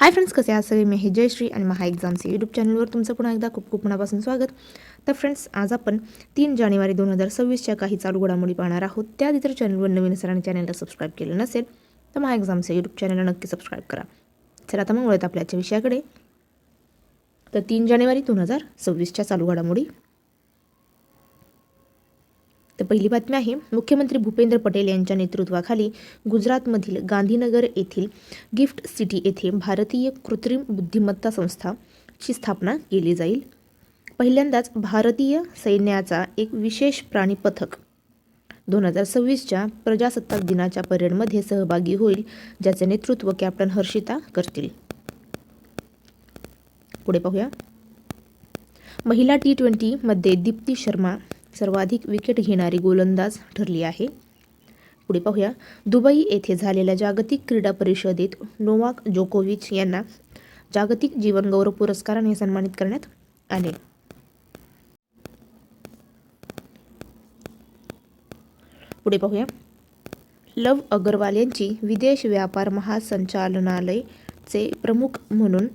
Hi friends कसे आहात सगळे? मी हे जयश्री आणि महा एक्झामचे यूट्यूब चॅनलवर तुमचं पुन्हा एकदा खूप खूप मनापासून स्वागत. तर फ्रेंड्स आज आपण तीन जानेवारी दोन हजार सव्वीसच्या काही चालू घडामोडी पाहणार आहोत. त्याआधी जर चॅनलवर नवीन असेल चॅनलला सबस्क्राईब केलं नसेल तर महा एक्झामचे यूट्यूब चॅनलला नक्की सबस्क्राईब करा. चला आता मग वळत आपल्याच्या विषयाकडे. तर तीन जानेवारी दोन हजार सव्वीसच्या चालू घडामोडी. तर पहिली बातमी आहे मुख्यमंत्री भूपेंद्र पटेल यांच्या नेतृत्वाखाली गुजरातमधील गांधीनगर येथील गिफ्ट सिटी येथे भारतीय कृत्रिम बुद्धिमत्ता संस्थाची स्थापना केली जाईल. पहिल्यांदाच भारतीय सैन्याचा एक विशेष प्राणी पथक दोन हजार सव्वीसच्या प्रजासत्ताक दिनाच्या परेडमध्ये सहभागी होईल ज्याचे नेतृत्व कॅप्टन हर्षिता करतील. पुढे पाहूया. महिला टी ट्वेंटीमध्ये दीप्ती शर्मा सर्वाधिक विकेट घेणारी गोलंदाज ठरली आहे. पुढे पाहूया. दुबई येथे झालेल्या जागतिक क्रीडा परिषदेत नोवाक जोकोविच यांना जागतिक जीवनगौरव पुरस्काराने सन्मानित करण्यात आले. पुढे पाहूया. लव अगरवाल यांची विदेश व्यापार महासंचालनालयचे प्रमुख म्हणून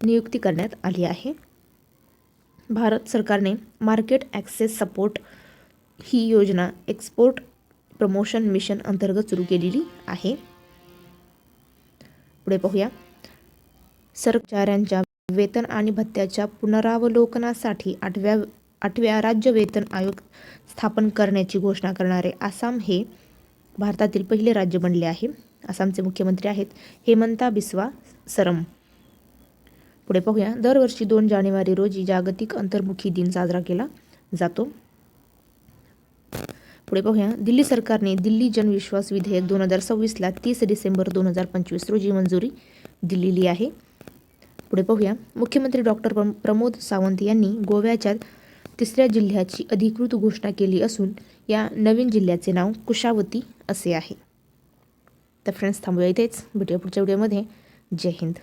नियुक्ती करण्यात आली आहे. भारत सरकारने मार्केट ॲक्सेस सपोर्ट ही योजना एक्सपोर्ट प्रमोशन मिशन अंतर्गत सुरू केलेली आहे. पुढे पाहूया. सरकारांच्या वेतन आणि भत्त्याच्या पुनरावलोकनासाठी आठव्या आठव्या राज्य वेतन आयोग स्थापन करण्याची घोषणा करणारे आसाम हे भारतातील पहिले राज्य बनले आहे. आसामचे मुख्यमंत्री आहेत हेमंता बिस्वा सरम. पुढे पाहूया. दरवर्षी दोन जानेवारी रोजी जागतिक अंतर्मुखी दिन साजरा केला जातो. पुढे पाहूया. दिल्ली सरकारने दिल्ली जनविश्वास विधेयक दोन हजार सव्वीसला तीस डिसेंबर दोन हजार पंचवीस रोजी मंजुरी दिलेली आहे. पुढे पाहूया. मुख्यमंत्री डॉक्टर प्रमोद सावंत यांनी गोव्याच्या तिसऱ्या जिल्ह्याची अधिकृत घोषणा केली असून या नवीन जिल्ह्याचे नाव कुशावती असे आहे. तर फ्रेंड्स थांबूया इथेच. भेटूया पुढच्या व्हिडिओमध्ये. जय हिंद.